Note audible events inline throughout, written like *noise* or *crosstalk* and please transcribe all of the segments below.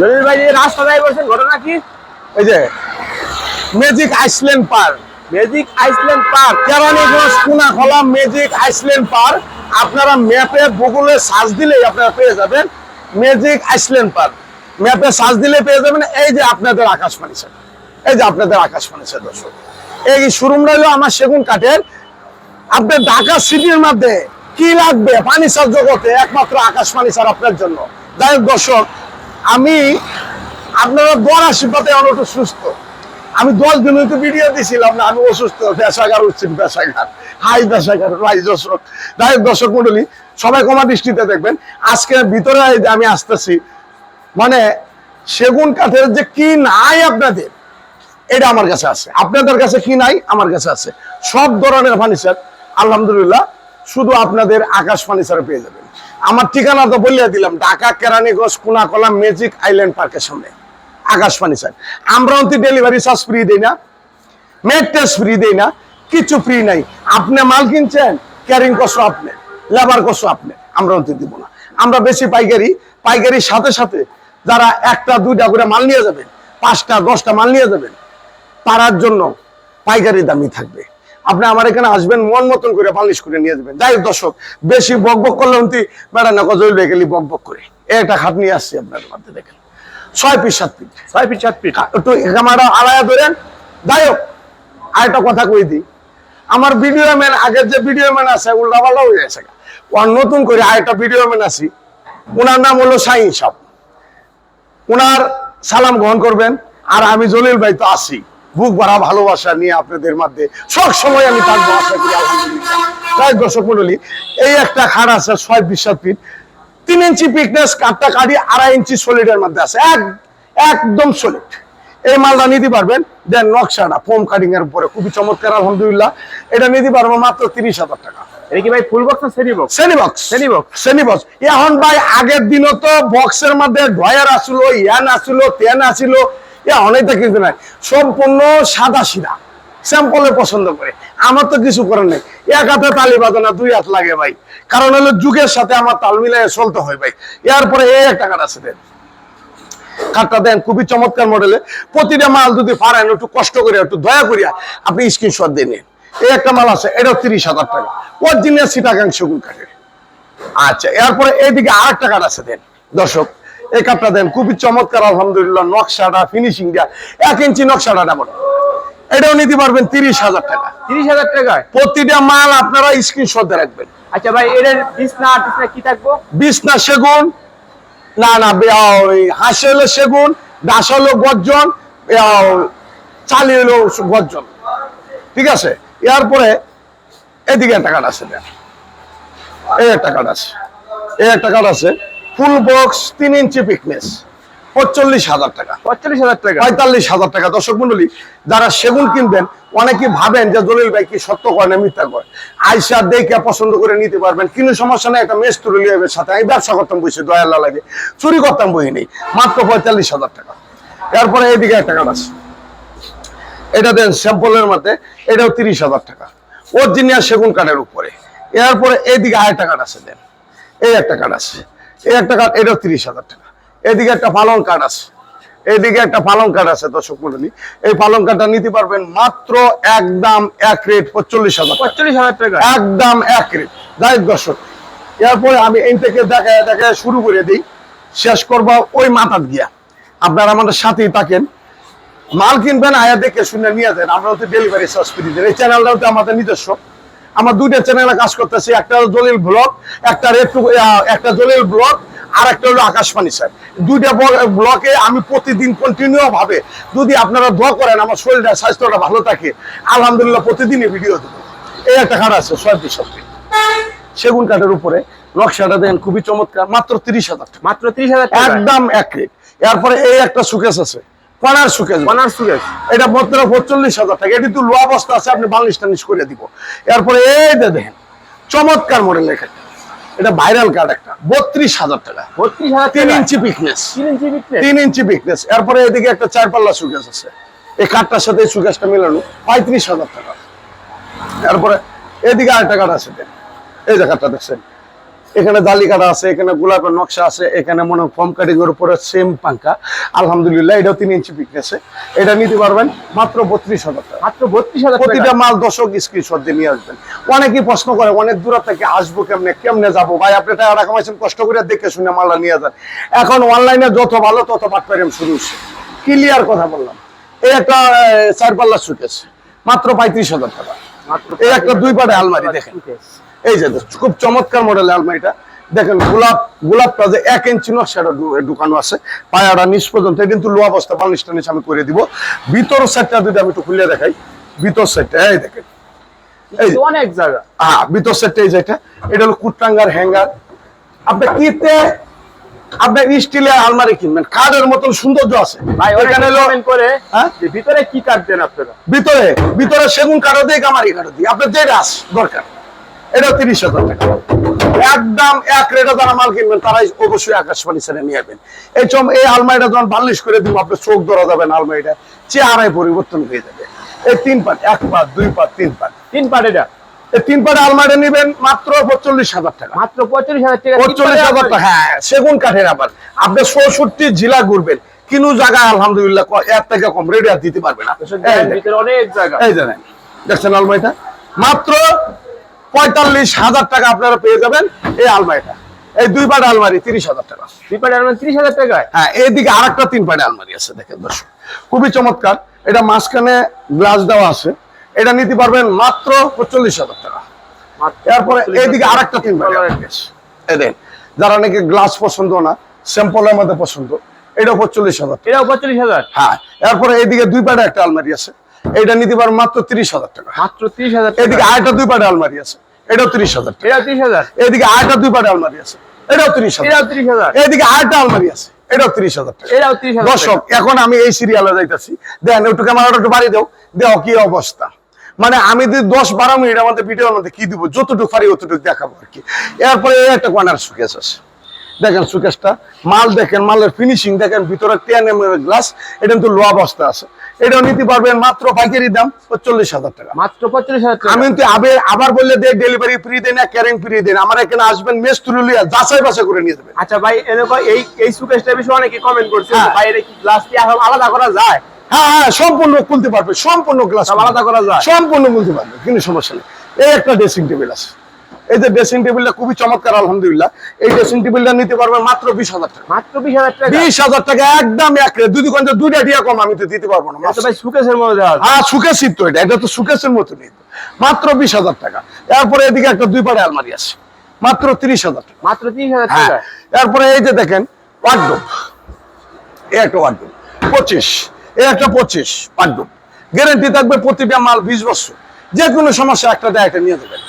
জলিল ভাই এই রাস্তায় বলছেন ঘটনা কি? এই যে magic island park magic island park Keraniganj Kunakhola magic island park আপনারা ম্যাপে গুগলে সার্চ দিলেই আপনারা পেয়ে যাবেন ম্যাজিক আইসল্যান্ড পার্ক ম্যাপে সার্চ দিলে পেয়ে যাবেন এই যে আপনাদের আকাশবাণী স্যার এই যে আপনাদের আকাশবাণী স্যার দর্শক। এই শোরুমটা হলো আমার সেগুন কাঠের। আপনার ঢাকা সিটির মধ্যে কি লাগবে? পানি ফার্নিচার জগতে একমাত্র আকাশবাণী স্যার আপনার জন্য। যাই হোক দর্শক আমি আপনারা দোয়ার আশীর্বাদে অনেক সুস্থ। আমি দশ দিন হইতে ভিডিও দিছিলাম না, আমি অসুস্থ পেশাগার উঠছি পেশাগার হাই পেশাগার রাই দর্শক যাই দর্শক মন্ডলী, সবাই কমা দৃষ্টিতে দেখবেন। আজকে ভিতরে আমি আসতেছি মানে সেগুন কাঠের যে কি নাই আপনাদের, এটা আমার কাছে আছে। আপনাদের কাছে কি নাই? আমার কাছে আছে। সব ধরনের ফার্নিচার আলহামদুলিল্লাহ, শুধু আপনাদের আকাশ ফার্নিচারে পেয়ে যাবেন। আমার ঠিকানা তো বলিয়ে দিলাম, ঢাকা, কেরানীগঞ্জ, কুনাকলা, ম্যাজিক আইল্যান্ড পার্কের সামনে, আকাশবাণী স্যার আমরা অন্তি ডেলিভারি চার্জ ফ্রি দেই না মেড টেস্ট ফ্রি দেই না, কিছু ফ্রি নাই। আপনি মাল কিনছেন ক্যারিং কষ্ট আপনি লেবার কষ্ট আপনি, আমরা অন্তি দিব না। আমরা বেশি পাইকারি পাইকারির সাথে সাথে যারা একটা, দুইটা করে মাল নিয়ে যাবেন, পাঁচটা, দশটা মাল নিয়ে যাবেন, তারার জন্য পাইকারি দামই থাকবে। আপনি আমার এখানে আসবেন মন মতন করে পালিশ করে নিয়ে যাবেন। যাই দর্শক বেশি বক বক করলে অন্তি বেড়া না গজল গেলি বক বক করে। একটা খাট নিয়ে আসছি আপনার মধ্যে দেখেন। ছয় পিস সাত পিস। ছয় ফিট সাত ফিট একটু ক্যামেরা আড়াইয়া ধরেন। যাই হোক আর একটা কথা কই দিই। আমার ভিডিও ম্যান আগের যে ভিডিও ম্যান আছে উল্টা পাল্টা হয়ে গেছে ওর নতুন করে আরেকটা ভিডিও ম্যান আছি ওনার নাম হলো শাহিন সাহ ওনার সালাম গ্রহণ করবেন। আর আমি জলিল ভাই তো আছি। বুক ভরা ভালোবাসা নিয়ে আপনাদের মধ্যে সব সময় আমি থাকব আশা করি আলহামদুলিল্লাহ। দর্শক মন্ডলী এই একটা খাট আছে ছয় বিশ সাত ফিট। তিন ইঞ্চি পিকনেস কাঠটা কাটি আড়াই ইঞ্চি সলিডের মধ্যে আছে। এক একদম সলিড এই মালটা নিতে পারবেন দেন নকশাটা ফোম কাটিং এর উপরে। খুবই চমৎকার আলহামদুলিল্লাহ। এটা নিতে পারব মাত্র তিরিশ হাজার টাকা। এটা কি ভাই ফুল বক্স না সেরি বক্স শ্রেণি বক্স শ্রেণি box? শ্রেণি বক্স এখন ভাই আগের দিনও তো বক্সের মধ্যে ডয়ার আসলো ইয়ান আসলো তেন আসিল। অনেকটা কিন্তু নাই। সম্পূর্ণ সাদা সিধা স্যাম্পলে পছন্দ করে। আমার তো কিছু করার নেই। এক হাতে তালি বাজে না, দুই হাত লাগে ভাই। কারণ হলো যুগের সাথে আমার তাল মিলিয়ে চলতে হয় ভাই। এরপরে এই একটা কাঠ আছে দেন। কাঠটা দেন খুবই চমৎকার মডেলে প্রতিটা মাল যদি পারেন একটু কষ্ট করে, একটু দয়া করিয়া আপনি স্ক্রিনশট দিয়ে নিন। এই একটা মাল আছে এটাও তিরিশ হাজার টাকা। অরিজিনাল সিটাগাং সেগুন কাঠের। আচ্ছা এরপরে এইদিকে আর একটা কাঠ আছে দেন। দর্শক এই কাঠটা দেন খুবই চমৎকার আলহামদুলিল্লাহ নকশাটা ফিনিশিংটা এক ইঞ্চি নকশাটা যেমন এটাও নিতে পারবেন তিরিশ হাজার টাকা। তিরিশ হাজার টাকায়? প্রতিটা মাল আপনারা স্ক্রিনশট দিয়ে রাখবেন। আচ্ছা ভাই এর বিছনা কি থাকব? বিছনা সেগুন না না হাসি হলো সেগুন ডাস হলো গর্জন চালি হলো গর্জন। ঠিক আছে? এরপরে এদিকে একটা কার্ড আছে দেখ। এই একটা কার্ড আছে। এই একটা কার্ড আছে। ফুল বক্স তিন ইঞ্চি পিকনেস পঁয়তাল্লিশ হাজার টাকা। পঁয়তাল্লিশ হাজার টাকা। পঁয়তাল্লিশ হাজার টাকা। দর্শক মন্ডলী যারা সেগুন কিনবেন অনেকে ভাবেন যে জলিল ভাই কি সত্য করে না মিথ্যা করে আইসা দেখে পছন্দ করে নিতে পারবেন। কিন্তু সমস্যা নেই একটা মেস তুলে সাথে। আমি ব্যবসা করতাম বসে দয়াল্লা লাগে। চুরি করতাম বই নেই মাত্র পঁয়তাল্লিশ হাজার টাকা। এরপরে এইদিকে একটা কাঠ আছে। এটা দেন স্যাম্পলের মধ্যে এটাও তিরিশ হাজার টাকা। অরিজিনাল সেগুন কাঠের উপরে। এরপরে এইদিকে আরেকটা কাঠ আছে দেন। এই একটা কাঠ আছে। এই একটা কাঠ এটাও তিরিশ হাজার টাকা। এদিকে একটা পালং কাঠ আছে। এইদিকে একটা পালং কাঠ আছে দর্শক মন্ডলী। এই পালং কাঠটা নিতে পারবেন মাত্র একদম এক রেট পঁয়তাল্লিশ হাজার টাকা। পঁয়তাল্লিশ হাজার টাকা। একদম এক রেট যাই দর্শক এরপরে আমি এই থেকে দেখা দেখা শুরু করে দিই। শেষ করব ওই মাথার গিয়া আপনারা আমাদের সাথেই থাকেন। মাল কিনবেন আয়া দেখে শুনে নিয়ে যান। আমরা হচ্ছে ডেলিভারি চার্জ ফ্রি দেন এই চ্যানেলটা হচ্ছে আমাদের নিজস্ব। আমার দুইটা চ্যানেলে কাজ করতেছি একটা দলিল ব্লগ একটা রেটু একটা দলিল ব্লগ আর একটা হলো আকাশবাণী স্যার দুইটা ব্লকে আমি প্রতিদিন কন্টিনিউ ভাবে যদি আপনারা দোয়া করেন আমার শরীরটা স্বাস্থ্যটা ভালো থাকে আলহামদুলিল্লাহ প্রতিদিনই ভিডিও দেবো। এই একটা খাট আছে ছয় দুই সেগুন কাঠের উপরে নকশাটা দেন খুবই চমৎকার মাত্র তিরিশ হাজার মাত্র তিরিশ হাজার একদম এক রেট এরপরে এই একটা সুকেস আছে কনার সুকেস অনার্স সুগেশ এটা মাত্র পঁয়তাল্লিশ হাজার টাকা। এটি তো লোয়া অবস্থা আছে আপনি বাংলিশ টানিশ করে দিব। এরপরে এই দেখেন চমৎকার মডেল লেখা। এটা ভাইরাল কার্ড একটা বত্রিশ হাজার টাকা। বত্রিশ হাজার তিন ইঞ্চি পিকনেস তিন ইঞ্চি পিকনেস এরপরে এদিকে একটা চার পাল্লা সুকেস আছে। এই কাঠটার সাথে এই সুকেসটা মেলানো পঁয়ত্রিশ হাজার টাকা। এরপরে এদিকে আরেকটা কাঠ আছে। এই যে কাঠটা দেখছেন। এখানে জালি কাটা আছে এখানে গোলাপের নকশা আছে এখানে মনে ফর্ম কাটিং এর উপরে সেম পাঙ্কা। আলহামদুলিল্লাহ এটাও তিন ইঞ্চি পিকনেছে এটা নিতে পারবেন মাত্র বত্রিশ হাজার টাকা। মাত্র বত্রিশ হাজার প্রতিটা মাল দশক স্ক্রিনশট দিয়ে নিয়ে আসবেন। অনেকেই প্রশ্ন করে অনেক দূর থেকে আসব কেমনে? কেমনে যাব? ভাই আপনি টাকা টাকা মাইছেন কষ্ট করে দেখে শুনে মালটা নিয়ে যান। এখন অনলাইনে যত ভালো তত বাটপারেম শুরু হচ্ছে ক্লিয়ার কথা বললাম। এই একটা চার পাল্লা সুকেস মাত্র পঁয়ত্রিশ হাজার টাকা। এই একটা দুই পাটে আলমারি দেখেন। এই যে খুব চমৎকার মডেলের আলমারিটা। দেখেন গোলাপ গোলাপটা যে এক ইঞ্চি নকশাটা ঢুকানো আছে। পায়াটা নিচ পর্যন্ত কিন্তু লো অবস্থা বালিশটা নিচে আমি করে দিব। ভিতর সাইডটা যদি আমি একটু খুলে দেখাই ভিতর সাইডটা এই দেখেন। এই অনেক জায়গা। হ্যাঁ ভিতর সাইডটা এই যেটা এটা হলো কুটরাঙ্গার হ্যাঙ্গার আপনি কিতে আপনার স্টিলের আলমারি কিনবেন কাঠের মতন সৌন্দর্য আছে। ভাই হলো করে হ্যাঁ? যে ভিতরে কি কাট দেন আপনারা? ভিতরে ভিতরে সেগুন কাঠও দিয়ে গামারি কাঠও দিয়ে আপনার যেটা দরকার। এটা তিরিশ হাজার টাকা। একদম এক রেটে যারা মাল কিনবেন তারাই অবশ্যই আকাশবাণী ছেড়ে নিয়ে যাবেন। এই চম এই আলমারিটা যখন বালিশ করে দিব আপনার চোখ ধরা যাবে না আলমারিটা। চেহারায় পরিবর্তন হয়ে যাবে। এই তিন পাট এক পাট দুই পাট তিন পাট। তিন পাট এটা? তিন পাট আলমারি নেবেন মাত্র পঁচল্লিশ হাজার টাকা। মাত্র হাজার টাকা। পঁচল্লিশ হাজার টাকা হ্যাঁ সেগুন কাঠের আবার আপনি চৌষট্টি জেলা ঘুরবেন কিনু জায়গায় আলহামদুলিল্লাহ এর থেকে কম রেডি আর দিতে পারবে না। অনেক জায়গা। এই জানেন দেখছেন আলমারিটা। মাত্র পঁয়তাল্লিশ হাজার টাকা আপনারা পেয়ে যাবেন এই আলমারিটা। এই দুই পাট আলমারি তিরিশ হাজার টাকা। দুই পাট আলমারি ত্রিশ হাজার টাকা? হ্যাঁ এইদিকে আর একটা তিন পাটে আলমারি আছে দেখেন দর্শক। খুবই চমৎকার। এটা মাঝখানে গ্লাস দেওয়া আছে। এটা নিতে পারবেন মাত্র পঁচল্লিশ হাজার টাকা। 45,000 এইদিকে আর একটা তিন পাটে দেখেন যারা নাকি গ্লাস পছন্দ না স্যাম্পলের মধ্যে পছন্দ এটা পঁচল্লিশ হাজার এটা পঁয়ত্রিশ হাজার? হ্যাঁ এরপরে এইদিকে দুই পাটে একটা আলমারি আছে। এটা নিতে পারবেন মাত্র তিরিশ হাজার টাকা। মাত্র ত্রিশ হাজার এদিকে আরেকটা দুই পাটে আলমারি আছে এটাও তিরিশ হাজার টাকা। ত্রিশ হাজার। এদিকে আরেকটা দুই পাটে আলমারি আছে এটাও তিরিশ হাজার ত্রিশ হাজার। এদিকে আরেকটা আলমারি আছে এটাও তিরিশ হাজার টাকা। এটাও ত্রিশ দর্শক এখন আমি এই সিরিয়ালে যাইতেছি। দেখেন একটু ক্যামেরাটা একটু বাড়ি দাও দেখো কি অবস্থা। মানে আমি যদি দশ বারো মিনিট আমাদের ভিডিওর মধ্যে কি দিব যতটুকু পারি অতটুকু দেখাবো আর কি। এরপরে একটা কর্নার সুকেস আছে। দেখেন সুকেশটা মাল দেখেন মালের ফিনিশিং দেখেন ভিতরে টেন এম এর গ্লাস এটা কিন্তু লো অবস্থা আছে। এটাও নিতে পারবেন মাত্র পাইকারি দাম চল্লিশ হাজার টাকা। মাত্র পঁয়ত্রিশ হাজার টাকা। আমি কিন্তু আবে আবার বললে দেয় ডেলিভারি ফ্রি দেন না ক্যারিং ফ্রি দেন। আমার এখানে আসবেন মেস তুলিয়া যাচাই বাছাই করে নিয়ে যাবেন। আচ্ছা ভাই এরকম এই এই সুকেশটা বিষয়ে অনেকে কমেন্ট করছে হ্যাঁ। ভাই এটা কি গ্লাস দিয়ে আলাদা করা যায়? হ্যাঁ হ্যাঁ সম্পূর্ণ খুলতে পারবে সম্পূর্ণ গ্লাস আলাদা করা যায়? সম্পূর্ণ খুলতে পারবে কিন্তু সমস্যা নেই। এই একটা ড্রেসিং টেবিল আছে। এই যে ড্রেসিং টেবিলটা খুবই চমৎকার আলহামদুলিল্লাহ। এই ড্রেসিং টেবিলটা নিতে পারবে মাত্র বিশ হাজার টাকা। মাত্র বিশ হাজার টাকা? বিশ হাজার টাকা একদম এক দুই দোকান দুইটা টিয়া কম আমি তো দিতে পারব না ভাই সুকেশের মধ্যে দেওয়া হ্যাঁ সুকেশিত তো এটা। এটা তো সুকেশের মতো নেই মাত্র বিশ হাজার টাকা। এরপরে এদিকে একটা দুই পাড়ে আলমারি আছে। মাত্র তিরিশ হাজার টাকা। মাত্র তিরিশ হাজার হ্যাঁ। টাকা? এরপরে এই যে দেখেন ওয়ার্ডরোব এ একটা ওয়ার্ডরোব পঁচিশ। এ একটা পঁচিশ। ওয়ার্ডরোব গ্যারেন্টি থাকবে প্রতিটা মাল বিশ বছর। যে কোনো সমস্যা একটা দেয় একটা নিয়ে দেবেন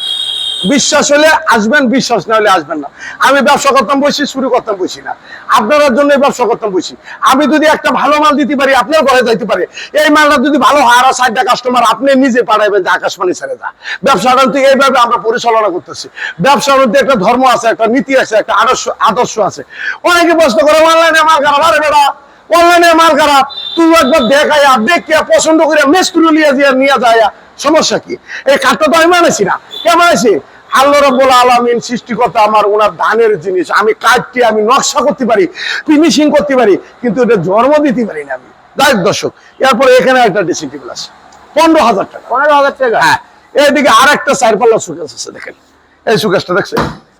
বিশ্বাস হলে আসবেন, বিশ্বাস না হলে আসবেন না। আমি ব্যবসা করতাম বসি, শুরু করতাম বসি না। আপনার জন্য ব্যবসা করতাম বসি। আমি যদি একটা ভালো মাল দিতে পারি আপনার ঘরে যাইতে পারে। এই মালটা যদি ভালো হয়, আর সাইডটা কাস্টমার আপনি নিজে পাঠাইবেন যে আকাশবাণী ছেড়ে যা ব্যবসাটা তো এইভাবে আমরা পরিচালনা করতেছি। ব্যবসার মধ্যে একটা ধর্ম আছে, একটা নীতি আছে, একটা আদর্শ আদর্শ আছে। অনেকে প্রশ্ন করে, অনলাইনে মাল খারাপ? আরে বেটা, অনলাইনে মাল খারাপ। তুই একবার দেখাইয়া দেখিয়া পছন্দ করে মেস্তুরি লিয়ে দিয়ে নিয়ে যায় সমস্যা কি? এই তো আমি মানেছি না। কে মানেছি আল্লাহ রব্বুল আলামিন সৃষ্টিকর্তা আমার ওনার দানের জিনিস। আমি আমি নকশা করতে পারি ফিনিশিং করতে পারি কিন্তু এটা জন্ম দিতে পারি না আমি। যাই দর্শক এরপরে এখানে একটা ড্রেসিং টেবিল আছে। পনেরো হাজার টাকা। পনেরো হাজার টাকা। হ্যাঁ এদিকে আর একটা চার পাল্লা সুকেস আছে দেখেন। এই সুকেসটা দেখছে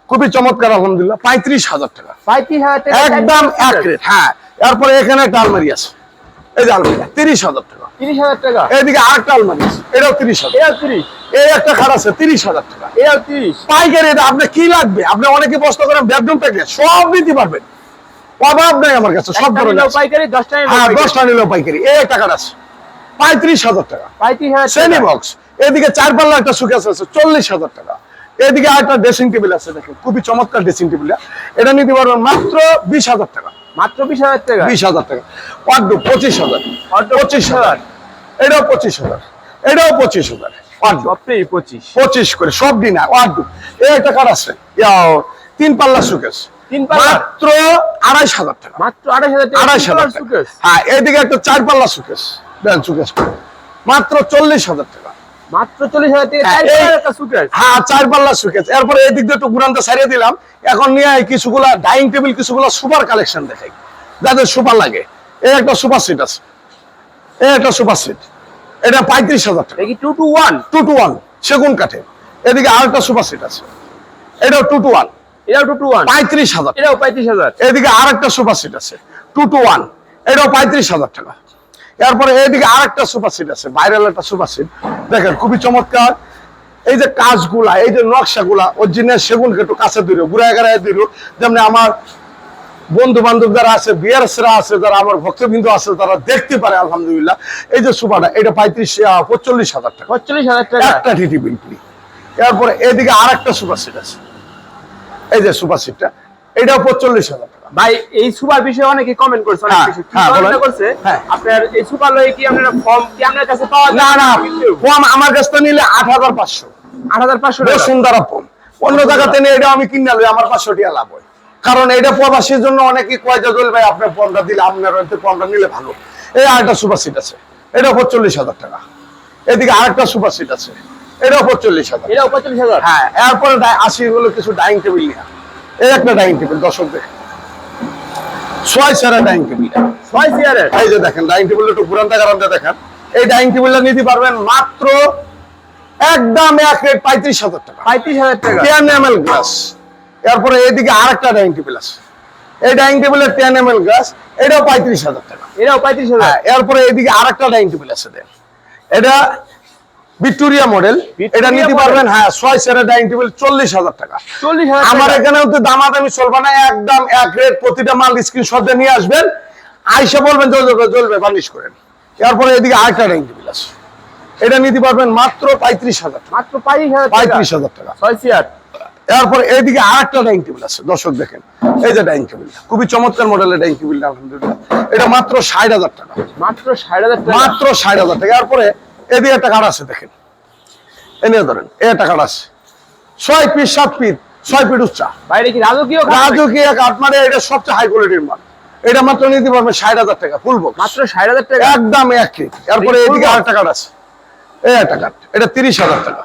খুবই চমৎকার আলহামদুলিল্লাহ। পঁয়ত্রিশ হাজার টাকা। পঁয়ত্রিশ হাজার টাকা। একদম এক রেট হ্যাঁ এরপরে এখানে একটা আলমারি আছে। এই যে আলমারি তিরিশ হাজার টাকা। তিরিশ হাজার টাকা? এইদিকে আর আলমারি এটাও তিরিশ হাজার। এটাও তিরিশ? এই একটা খাট আছে তিরিশ হাজার টাকা। এটাও তিরিশ? পাইকারি এটা আপনি কি লাগবে? আপনি অনেকে প্রশ্ন করেন বেডরুম প্যাকেজ সব নিতে পারবেন। অভাব নাই আমার কাছে সব ধরনের পাইকারি দশটা হ্যাঁ দশটা নিলেও পাইকারি। এই একটা খাট আছে পঁয়ত্রিশ হাজার টাকা। পঁয়ত্রিশ হাজার শ্রেণি বক্স এদিকে চার পাল্লা একটা সুকেস আছে চল্লিশ হাজার টাকা। এদিকে একটা ড্রেসিং টেবিল আছে দেখেন খুবই চমৎকার ড্রেসিং টেবিল এটা নিতে পারবেন মাত্র বিশ হাজার টাকা। মাত্র বিশ হাজার টাকা? বিশ হাজার টাকা। ওয়ার্ডরোব পঁচিশ হাজার। পঁচিশ হাজার। এটাও পঁচিশ হাজার। এটাও পঁচিশ হাজার। পঁচিশ। করে সব দিন কার আছে। তিন পাল্লা? মাত্র আড়াইশ হাজার টাকা। মাত্র আড়াইশ হাজার টাকা আড়াইশ হাজার সুকেশ। হ্যাঁ এদিকে একটা চার পাল্লা দেন সুকেস মাত্র চল্লিশ হাজার টাকা। মাত্র চল্লিশ হাজার হ্যাঁ, চার হ্যাঁ চার পাল্লা সুকেস এরপরে এই দিক দিয়ে একটু ঘুরানতে সারিয়ে দিলাম। এখন নিয়ে কিছুগুলা ডাইনিং টেবিল কিছুগুলা সুপার কালেকশন দেখাই যাদের সুপার লাগে। এই একটা সুপার সিট আছে। এই একটা সুপার সিট এটা পঁয়ত্রিশ হাজার টাকা। Two two one two two one সেগুন কাঠে। এদিকে আর একটা সুপার সিট আছে। এটাও টু টু ওয়ান এটাও টু টু ওয়ান পঁয়ত্রিশ হাজার এটাও পঁয়ত্রিশ হাজার। এদিকে আর একটা সুপার সিট আছে। টু টু ওয়ান এটাও পঁয়ত্রিশ হাজার টাকা। এরপরে এদিকে আর একটা সুপার সিট আছে ভাইরাল একটা সুপার সিট দেখেন খুবই চমৎকার। এই যে কাজগুলা এই যে নকশাগুলা অরিজিনাল সেগুন একটু কাছে দূরে ঘুরে এগারায় দূরে যেমন আমার বন্ধু বান্ধব যারা আছে বিয়ারসরা আছে যারা আমার ভক্তবৃন্দ আছে তারা দেখতে পারে আলহামদুলিল্লাহ। এই যে সুপারটা এটা পঁয়ত্রিশ আহ, পঁয়তাল্লিশ হাজার টাকা। পঁয়তাল্লিশ হাজার টাকা। একটা টিটি বিলপুরি এরপরে এদিকে আর একটা সুপার সিট আছে। এই যে সুপার সিটটা এটাও পঁয়তাল্লিশ হাজার ভাই এই সুপার বিষয়ে অনেকে কমেন্ট করছে অনেক হ্যাঁ, হ্যাঁ। করছে? হ্যাঁ। আপনার এই সুপার লয়ে কি আপনার ফর্ম কি আপনার কাছে পাওয়া না না কম আমার কাছ নিলে আট হাজার পাঁচশো। আট হাজার পাঁচশো টাকা। বসুন্ধরা কম অন্য জায়গাতে নিয়ে এটা আমি কিনে লই আমার পাঁচশো টাকা লাভ হয়। কারণ এটা প্রবাসীর জন্য অনেকে কয় যে জল ভাই আপনার পমটা দিলে আপনার হয়তো পমটা নিলে ভালো। এই আরেকটা সুপার সিট আছে। এটা পঁয়তাল্লিশ হাজার টাকা। এদিকে আরেকটা সুপার সিট আছে। এটাও পঁয়তাল্লিশ হাজার। এটাও পঁয়তাল্লিশ হাজার? হ্যাঁ এরপরে আসি হলো কিছু ডাইনিং টেবিল নিয়ে। এই একটা ডাইনিং টেবিল দর্শক দেখেন ছয় সেরা ডাইনিং টেবিল। ছয় চেয়ারের? এই যে দেখেন ডাইনিং টেবিল একটু ঘুরান্তে গারান্তে দেখেন। এই ডাইনিং টেবিলটা নিতে পারবেন মাত্র একদম এক রেট পঁয়ত্রিশ হাজার টাকা। পঁয়ত্রিশ হাজার টাকা। টেন এম এল গ্লাস এরপরে এদিকে আরেকটা ডাইনিং টেবিল আছে। এই ডাইনিং টেবিলের টেন এম এল গ্লাস এটাও পঁয়ত্রিশ হাজার টাকা। এটাও পঁয়ত্রিশ হাজার। হ্যাঁ এরপরে এদিকে আরেকটা ডাইনিং টেবিল আছে দেন। এটা ভিক্টোরিয়া মডেল। এটা নিতে পারবেন হ্যাঁ ছয় সেরা ডাইনিং টেবিল চল্লিশ হাজার টাকা। আমার। এখানে দামাদামি চলবে না একদম এক রেট প্রতিটা মাল স্ক্রিনশট দিয়ে নিয়ে আসবেন। আইসা বলবেন জ্বলবে জ্বলবে বার্নিশ করেন। এরপরে এদিকে আরেকটা ডাইনিং টেবিল আছে। এটা নিতে পারবেন মাত্র পঁয়ত্রিশ হাজার মাত্র পঁয়ত্রিশ হাজার টাকা। ছয় চেয়ার এরপর এইদিকে আরেকটা ডাইনিং টেবিল আছে দর্শক দেখেন। এই যে ডাইনিং টেবিল খুবই চমৎকার মডেলের ডাইনিং টেবিল আলহামদুলিল্লাহ। এটা মাত্র ষাট হাজার টাকা। মাত্র ষাট হাজার টাকা। মাত্র ষাট হাজার টাকা। এরপরে এদিকে একটা কার্ড আছে দেখেন। এনে ধরেন এই একটা কার্ড আছে। ছয় পিস সাত পিস ছয় ফিট উচ্চা। বাইরে কি রাজকীয় রাজকীয় কাঠ মানে এটা সবচেয়ে হাই কোয়ালিটির মাল। এটা মাত্র নিতে পারবেন ষাট হাজার টাকা ফুল বক্স মাত্র ষাট হাজার টাকা? একদম এক। কেজি এরপরে এদিকে আরেকটা কার্ড আছে। এই একটা কার্ড এটা তিরিশ হাজার টাকা।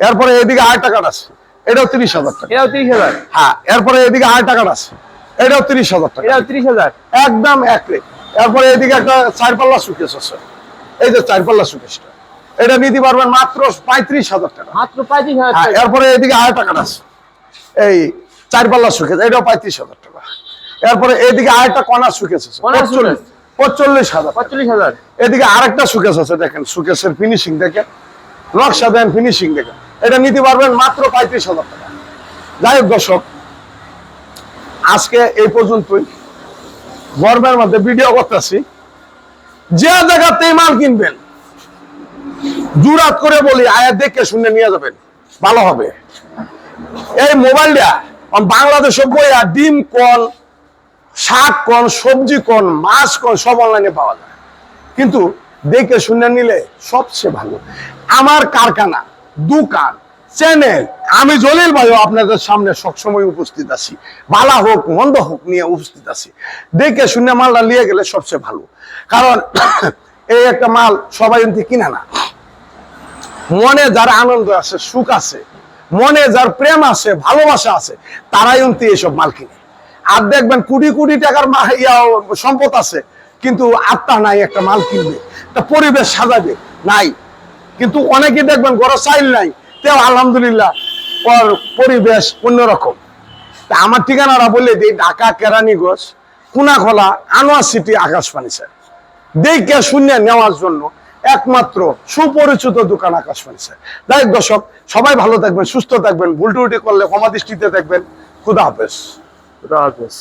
এরপরে এদিকে আরেকটা কার্ড আছে এটাও তিরিশ হাজার টাকা। এটাও তিরিশ হাজার? হ্যাঁ এরপরে এদিকে আরেকটা কার্ড আছে এটাও তিরিশ হাজার টাকা। এটাও তিরিশ হাজার? একদম এক। রেট এরপরে এদিকে একটা চার পাল্লা সুকেস আছে। এই যে চার পাল্লা এটা নিতে পারবেন মাত্র পঁয়ত্রিশ হাজার টাকা। মাত্র পঁয়ত্রিশ হাজার হ্যাঁ এরপরে এদিকে আরেকটা কার্ড আছে। এই চার পাল্লা সুকেস এটাও পঁয়ত্রিশ হাজার টাকা। এরপরে এদিকে আরেকটা কণা সুকেস আছে suitcase? পঁচল্লিশ হাজার পঁয়তাল্লিশ হাজার। এদিকে আরেকটা সুকেস আছে দেখেন সুকেসের ফিনিশিং দেখেন। নকশা দেন ফিনিশিং দেখেন। এটা নিতে পারবেন মাত্র পঁয়ত্রিশ হাজার টাকা। যাই হোক দর্শক আজকে এই পর্যন্তই। গরমের মধ্যে ভিডিও করতেছি। যে জায়গাতেই মাল কিনবেন, জুরাত করে বলি, আয়া দেখে শুনে নিয়ে যাবেন, ভালো হবে। এই মোবাইলটা বাংলাদেশে ডিম কল, শাক কন সবজি কন মাছ কন সব অনলাইনে পাওয়া যায়। কিন্তু দেখে শুনে নিলে সবচেয়ে ভালো। আমার কারখানা, দোকান চ্যানেল আমি জলিল ভাইও আপনাদের সামনে সবসময় উপস্থিত আছি। ভালো হোক, মন্দ হোক নিয়ে উপস্থিত আছি। দেখে শুনে মালটা নিয়ে গেলে সবচেয়ে ভালো। কারণ *coughs* এই একটা মাল সবাই কিনে না। মনে যার আনন্দ আছে, সুখ আছে, মনে যার প্রেম আছে, ভালোবাসা আছে, তারাই অন্তি এইসব মাল কিনে। আর দেখবেন কোটি কোটি টাকার সম্পদ আছে, কিন্তু আত্মা নাই, একটা মাল কিনবে। একটা পরিবেশ সাজাবে, নাই। কিন্তু অনেকে দেখবেন ঘরে চাইল নাই তেও আলহামদুলিল্লাহ, ওর পরিবেশ অন্যরকম। তা আমার ঠিকানাটা বলে দিই, ঢাকা কেরানীগঞ্জ কুনাখোলা, আনোয়ার সিটি, আকাশবাণী স্যার। দেখে শূন্য নেওয়ার জন্য একমাত্র সুপরিচিত দোকান আকাশবাণী স্যার। যাই দর্শক, সবাই ভালো থাকবেন, সুস্থ থাকবেন, ভুল টুটি করলে ক্ষমা দৃষ্টিতে দেখবেন। খুদা হাফেজ। খুদা হাফেজ।